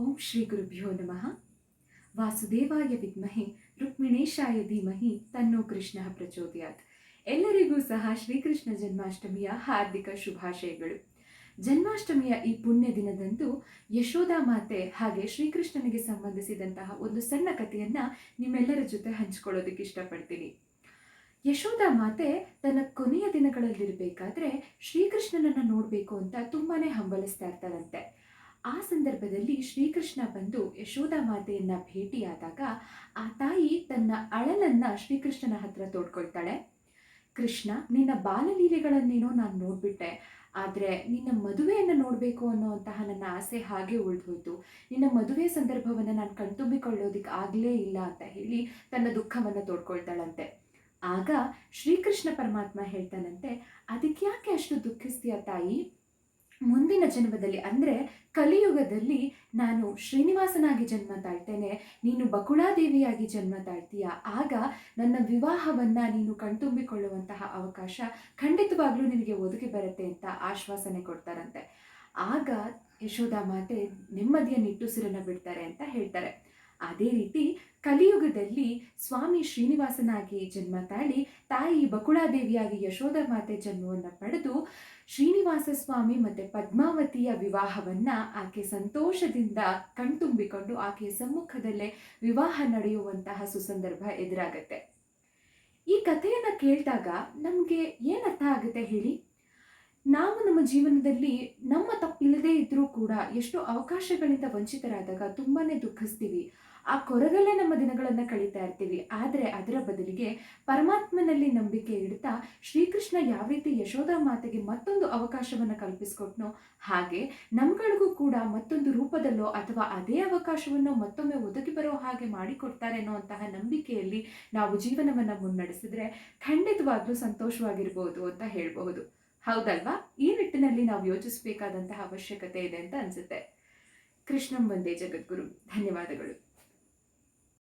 ಓಂ ಶ್ರೀ ಗುರುಭ್ಯೋ ನಮಃ. ವಾಸುದೇವಾಯ ವಿದ್ಮಹೆ, ರುಕ್ಮಿಣೇಶಾಯ ಧೀಮಹಿ, ತನ್ನೋ ಕೃಷ್ಣ ಪ್ರಚೋದಯಾತ್. ಎಲ್ಲರಿಗೂ ಸಹ ಶ್ರೀಕೃಷ್ಣ ಜನ್ಮಾಷ್ಟಮಿಯ ಹಾರ್ದಿಕ ಶುಭಾಶಯಗಳು. ಜನ್ಮಾಷ್ಟಮಿಯ ಈ ಪುಣ್ಯ ದಿನದಂದು ಯಶೋಧ ಮಾತೆ ಹಾಗೆ ಶ್ರೀಕೃಷ್ಣನಿಗೆ ಸಂಬಂಧಿಸಿದಂತಹ ಒಂದು ಸಣ್ಣ ಕಥೆಯನ್ನ ನಿಮ್ಮೆಲ್ಲರ ಜೊತೆ ಹಂಚ್ಕೊಳ್ಳೋದಕ್ಕೆ ಇಷ್ಟಪಡ್ತೀನಿ. ಯಶೋಧ ಮಾತೆ ತನ್ನ ಕೊನೆಯ ದಿನಗಳಲ್ಲಿರಬೇಕಾದ್ರೆ ಶ್ರೀಕೃಷ್ಣನನ್ನ ನೋಡಬೇಕು ಅಂತ ತುಂಬಾನೇ ಹಂಬಲಿಸ್ತಾ ಇರ್ತಾರಂತೆ. ಆ ಸಂದರ್ಭದಲ್ಲಿ ಶ್ರೀಕೃಷ್ಣ ಬಂದು ಯಶೋಧ ಮಾತೆಯನ್ನ ಭೇಟಿಯಾದಾಗ ಆ ತಾಯಿ ತನ್ನ ಅಳಲನ್ನ ಶ್ರೀಕೃಷ್ಣನ ಹತ್ರ ತೋಡ್ಕೊಳ್ತಾಳೆ. ಕೃಷ್ಣ, ನಿನ್ನ ಬಾಲಲೀಲೆಗಳನ್ನೇನೋ ನಾನು ನೋಡ್ಬಿಟ್ಟೆ. ಆದರೆ ನಿನ್ನ ಮದುವೆಯನ್ನು ನೋಡಬೇಕು ಅನ್ನೋಂತಹ ನನ್ನ ಆಸೆ ಹಾಗೆ ಉಳಿದೋಯ್ತು. ನಿನ್ನ ಮದುವೆ ಸಂದರ್ಭವನ್ನು ನಾನು ಕಣ್ತುಂಬಿಕೊಳ್ಳೋದಿಕ್ಕೆ ಆಗಲೇ ಇಲ್ಲ ಅಂತ ಹೇಳಿ ತನ್ನ ದುಃಖವನ್ನು ತೋಡ್ಕೊಳ್ತಾಳಂತೆ. ಆಗ ಶ್ರೀಕೃಷ್ಣ ಪರಮಾತ್ಮ ಹೇಳ್ತಾನಂತೆ ಅದಕ್ಕೆ ಯಾಕೆ ಅಷ್ಟು ದುಃಖಿಸ್ತೀಯ ತಾಯಿ? ಮುಂದಿನ ಜನ್ಮದಲ್ಲಿ ಅಂದರೆ ಕಲಿಯುಗದಲ್ಲಿ ನಾನು ಶ್ರೀನಿವಾಸನಾಗಿ ಜನ್ಮ ತಾಳ್ತೇನೆ, ನೀನು ಬಕುಳಾದೇವಿಯಾಗಿ ಜನ್ಮ ತಾಳ್ತೀಯ, ಆಗ ನನ್ನ ವಿವಾಹವನ್ನು ನೀನು ಕಣ್ತುಂಬಿಕೊಳ್ಳುವಂತಹ ಅವಕಾಶ ಖಂಡಿತವಾಗ್ಲೂ ನಿನಗೆ ಒದಗಿ ಬರುತ್ತೆ ಅಂತ ಆಶ್ವಾಸನೆ ಕೊಡ್ತಾರಂತೆ. ಆಗ ಯಶೋಧ ಮಾತೆ ನೆಮ್ಮದಿಯ ನಿಟ್ಟುಸಿರನ್ನು ಬಿಡ್ತಾರೆ ಅಂತ ಹೇಳ್ತಾರೆ. ಅದೇ ರೀತಿ ಕಲಿಯುಗದಲ್ಲಿ ಸ್ವಾಮಿ ಶ್ರೀನಿವಾಸನಾಗಿ ಜನ್ಮ ತಾಳಿ, ತಾಯಿ ಬಕುಳಾದೇವಿಯಾಗಿ ಯಶೋಧ ಮಾತೆ ಜನ್ಮವನ್ನು ಪಡೆದು ಶ್ರೀನಿವಾಸ ಸ್ವಾಮಿ ಮತ್ತೆ ಪದ್ಮಾವತಿಯ ವಿವಾಹವನ್ನ ಆಕೆ ಸಂತೋಷದಿಂದ ಕಣ್ತುಂಬಿಕೊಂಡು ಆಕೆಯ ಸಮ್ಮುಖದಲ್ಲೇ ವಿವಾಹ ನಡೆಯುವಂತಹ ಸುಸಂದರ್ಭ ಎದುರಾಗತ್ತೆ. ಈ ಕಥೆಯನ್ನು ಕೇಳಿದಾಗ ನಮಗೆ ಏನು ಅರ್ಥ ಆಗುತ್ತೆ ಹೇಳಿ? ನಾವು ನಮ್ಮ ಜೀವನದಲ್ಲಿ ನಮ್ಮ ತಪ್ಪಿಲ್ಲದೆ ಇದ್ರೂ ಕೂಡ ಎಷ್ಟೋ ಅವಕಾಶಗಳಿಂದ ವಂಚಿತರಾದಾಗ ತುಂಬಾನೇ ದುಃಖಿಸ್ತೀವಿ. ಆ ಕೊರಗಲ್ಲೇ ನಮ್ಮ ದಿನಗಳನ್ನು ಕಳೀತಾ ಇರ್ತೀವಿ. ಆದರೆ ಅದರ ಬದಲಿಗೆ ಪರಮಾತ್ಮನಲ್ಲಿ ನಂಬಿಕೆ ಇಡ್ತಾ ಶ್ರೀಕೃಷ್ಣ ಯಾವ ರೀತಿ ಯಶೋಧ ಮಾತೆಗೆ ಮತ್ತೊಂದು ಅವಕಾಶವನ್ನು ಕಲ್ಪಿಸ್ಕೊಟ್ನೋ ಹಾಗೆ ನಮ್ಗಳಿಗೂ ಕೂಡ ಮತ್ತೊಂದು ರೂಪದಲ್ಲೋ ಅಥವಾ ಅದೇ ಅವಕಾಶವನ್ನು ಮತ್ತೊಮ್ಮೆ ಒದಗಿ ಬರೋ ಹಾಗೆ ಮಾಡಿಕೊಡ್ತಾರೆ ಅನ್ನೋಂತಹ ನಂಬಿಕೆಯಲ್ಲಿ ನಾವು ಜೀವನವನ್ನು ಮುನ್ನಡೆಸಿದ್ರೆ ಖಂಡಿತವಾಗ್ಲೂ ಸಂತೋಷವಾಗಿರ್ಬೋದು ಅಂತ ಹೇಳಬಹುದು. ಹೌದಲ್ವಾ? ಈ ನಿಟ್ಟಿನಲ್ಲಿ ನಾವು ಯೋಚಿಸಬೇಕಾದಂತಹ ಅವಶ್ಯಕತೆ ಇದೆ ಅಂತ ಅನ್ಸುತ್ತೆ. ಕೃಷ್ಣಂ ಬಂದೇ ಜಗದ್ಗುರು. ಧನ್ಯವಾದಗಳು.